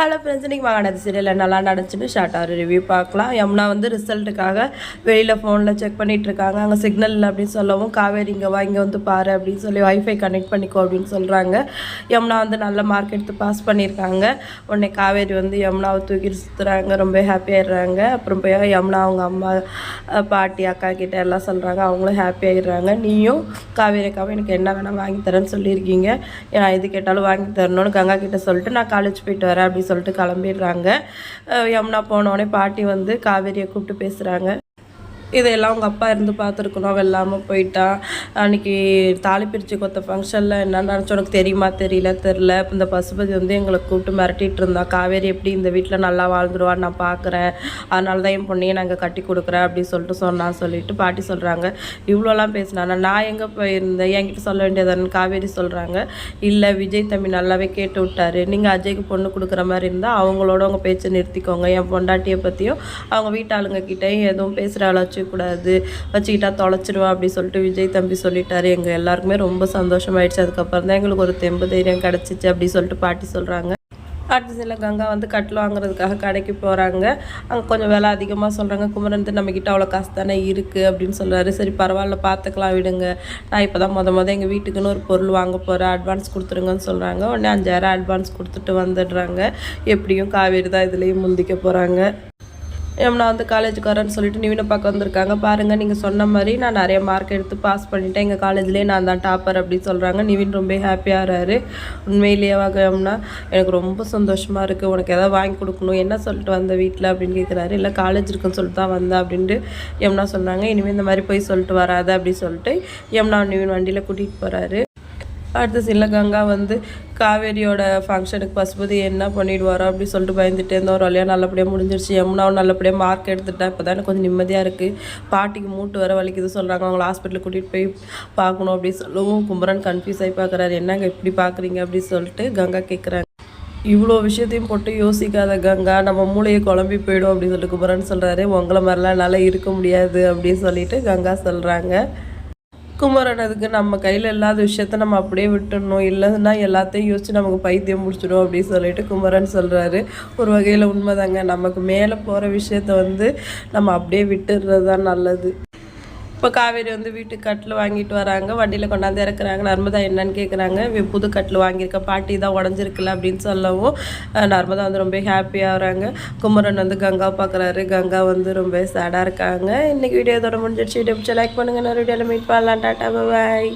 Hello friends இன்றைக்கி வாங்கினது serial நல்லா நடந்துச்சுன்னு ஷார்ட்டாக ஒரு ரிவ்யூ பார்க்கலாம். யமுனா வந்து ரிசல்ட்டுக்காக வெளியில் ஃபோனில் செக் பண்ணிகிட்ருக்காங்க இருக்காங்க. அங்கே சிக்னல் இல்லை அப்படின்னு சொல்லவும் காவேரி இங்கே வா இங்கே வந்து பாரு அப்படின்னு சொல்லி வைஃபை கனெக்ட் பண்ணிக்கோ அப்படின்னு சொல்கிறாங்க யமுனா வந்து நல்ல மார்க் எடுத்து பாஸ் பண்ணியிருக்காங்க. உடனே காவேரி வந்து யமுனாவை தூக்கிட்டு சுற்றுறாங்க ரொம்ப ஹாப்பியாகிடுறாங்க அப்புறம் போய் யமுனா அவங்க அம்மா பாட்டி அக்கா கிட்டே எல்லாம் சொல்கிறாங்க அவங்களும் ஹாப்பி ஆகிடுறாங்க நீயும் காவேரி அக்காவும் எனக்கு என்ன வேணால் வாங்கி தரேன்னு சொல்லியிருக்கீங்க. நான் எது கேட்டாலும் வாங்கி தரணும்னு கங்கா கிட்டே சொல்லிட்டு நான் காலேஜ் போயிட்டு வரேன் அப்படின்னு சொல்லிட்டு கிளம்பிடுறாங்க. யமுனா போனோடனே பாட்டி வந்து காவேரியை கூப்பிட்டு பேசுகிறாங்க இதையெல்லாம் உங்கள் அப்பா இருந்து பார்த்துருக்கணும். வெல்லாமல் போயிட்டான் அன்றைக்கி தாலி பிரித்து கொத்த ஃபங்க்ஷனில் என்ன நினச்சி உனக்கு தெரியுமா? தெரியல தெரில இந்த பசுபதி வந்து எங்களை கூப்பிட்டு மிரட்டிகிட்டு இருந்தா. காவேரி எப்படி இந்த வீட்டில் நல்லா வாழ்ந்துருவான்னு நான் பார்க்குறேன் அதனால தான் என் பொண்ணையை நாங்கள் கட்டி கொடுக்குறேன் அப்படின்னு சொல்லிட்டு சொன்னான்னு சொல்லிட்டு பாட்டி சொல்கிறாங்க இவ்வளோலாம் பேசினானா நான் எங்கே போயிருந்தேன்? என்கிட்ட சொல்ல வேண்டியதானு காவேரி சொல்கிறாங்க இல்லை விஜய் தம்பி நல்லாவே கேட்டு விட்டாரு. நீங்கள் அஜய்க்கு பொண்ணு கொடுக்குற மாதிரி இருந்தால் அவங்களோட உங்கள் பேச்சை நிறுத்திக்கோங்க. என் பொண்டாட்டியை பற்றியும் அவங்க வீட்டாளுங்க கிட்டேயும் எதுவும் பேசுகிற ஆளை வச்சுக்கூடாது வச்சுக்கிட்டா தொலைச்சிடுவா அப்படி சொல்லிட்டு விஜய் தம்பி சொல்லிட்டாரு. எங்கள் எல்லாருக்குமே ரொம்ப சந்தோஷமாயிடுச்சு. அதுக்கப்புறம் தான் எங்களுக்கு ஒரு தெம்பு தைரியம் கிடச்சிச்சு அப்படி சொல்லிட்டு பாட்டி சொல்கிறாங்க அடுத்த சில கங்கா வந்து கட்டில் வாங்குறதுக்காக கடைக்கு போகிறாங்க அங்கே கொஞ்சம் விலை அதிகமாக சொல்கிறாங்க குமரன் நம்மக்கிட்ட அவ்வளோ காசு தானே இருக்குது அப்படின்னு சொல்கிறாரு சரி பரவாயில்ல பார்த்துக்கலாம் விடுங்க. நான் இப்போ தான் மொத மொதல் எங்கள் வீட்டுக்குன்னு ஒரு பொருள் வாங்க போகிறேன் அட்வான்ஸ் கொடுத்துருங்கன்னு சொல்கிறாங்க உடனே அஞ்சாயிரம் அட்வான்ஸ் கொடுத்துட்டு வந்துடுறாங்க. எப்படியும் காவேரி தான் இதுலேயும் முந்திக்க போகிறாங்க நான் வந்து காலேஜுக்கு வரேன்னு சொல்லிட்டு நிவின பார்க்க வந்திருக்காங்க. பாருங்கள் நீங்கள் சொன்ன மாதிரி நான் நிறைய மார்க் எடுத்து பாஸ் பண்ணிட்டேன். எங்கள் காலேஜ்லேயே நான் தான் டாப்பர் அப்படின்னு சொல்கிறாங்க நிவின் ரொம்ப ஹாப்பியாக இருறாரு உண்மையிலேயே வாங்க எனக்கு ரொம்ப சந்தோஷமாக இருக்குது உனக்கு எதாவது வாங்கி கொடுக்கணும் என்ன சொல்லிட்டு வந்த வீட்டில் அப்படின்னு கேட்குறாரு இல்லை காலேஜ் இருக்குன்னு சொல்லிட்டு தான் வந்தேன் அப்படின்ட்டு யமுனா சொன்னாங்க. இனிமேல் இந்த மாதிரி போய் சொல்லிட்டு வராத அப்படின்னு சொல்லிட்டு யமுனா நிவின் வண்டியில் கூட்டிகிட்டு போகிறாரு அடுத்து சில கங்கா வந்து காவேரியோட ஃபங்க்ஷனுக்கு பசுபதி என்ன பண்ணிடுவாரோ அப்படி சொல்லிட்டு பயந்துட்டே இருந்தோம் ஒரு வழியாக நல்லபடியாக முடிஞ்சிருச்சு. யமுனாவும் நல்லபடியாக மார்க் எடுத்துட்டா இப்போ தான் கொஞ்சம் நிம்மதியாக இருக்குது பாட்டிக்கு மூட்டு வர வலிக்குது சொல்கிறாங்க அவங்கள ஹாஸ்பிட்டலுக்கு கூட்டிகிட்டு போய் பார்க்கணும் அப்படின்னு சொல்லவும் கும்பரன் கன்ஃபியூஸ் ஆகி பார்க்குறாரு. என்னங்க இப்படி பார்க்குறீங்க அப்படின்னு சொல்லிட்டு கங்கா கேட்குறாங்க இவ்வளோ விஷயத்தையும் போட்டு யோசிக்காத கங்கா நம்ம மூளையை குழம்பி போயிடும் அப்படின்னு சொல்லிட்டு குமரன் சொல்கிறாரு உங்களை மாதிரிலாம் என்னால் இருக்க முடியாது அப்படின்னு சொல்லிட்டு கங்கா சொல்கிறாங்க குமரன் அதுக்கு நம்ம கையில் இல்லாத விஷயத்த நம்ம அப்படியே விட்டுடணும் இல்லைன்னா எல்லாத்தையும் யோசிச்சு நமக்கு பைத்தியம் முடிச்சிடும் அப்படின்னு சொல்லிட்டு குமரன் சொல்கிறாரு ஒரு வகையில் உண்மைதாங்க. நமக்கு மேலே போகிற விஷயத்த வந்து நம்ம அப்படியே விட்டுடுறது தான் நல்லது. இப்போ காவேரி வந்து வீட்டுக்கு கட்டில் வாங்கிட்டு வராங்க. வண்டியில் கொண்டாந்து இறக்குறாங்க. நர்மதா என்னன்னு கேட்குறாங்க புது கட்டில் வாங்கியிருக்க. பாட்டி தான் உடஞ்சிருக்குல்ல அப்படின்னு சொல்லவும் நர்மதா வந்து ரொம்ப ஹாப்பியாக வராங்க. குமரன் வந்து கங்கா பார்க்குறாரு கங்கா வந்து ரொம்ப சேடாக இருக்காங்க. இன்றைக்கி வீடியோ இதோட முடிஞ்சிடுச்சு. வீடியோ பிடிச்சா லைக் பண்ணுங்கள் நிறைய வீடியோவில் மீட் பண்ணலாம். டாட்டா பாய்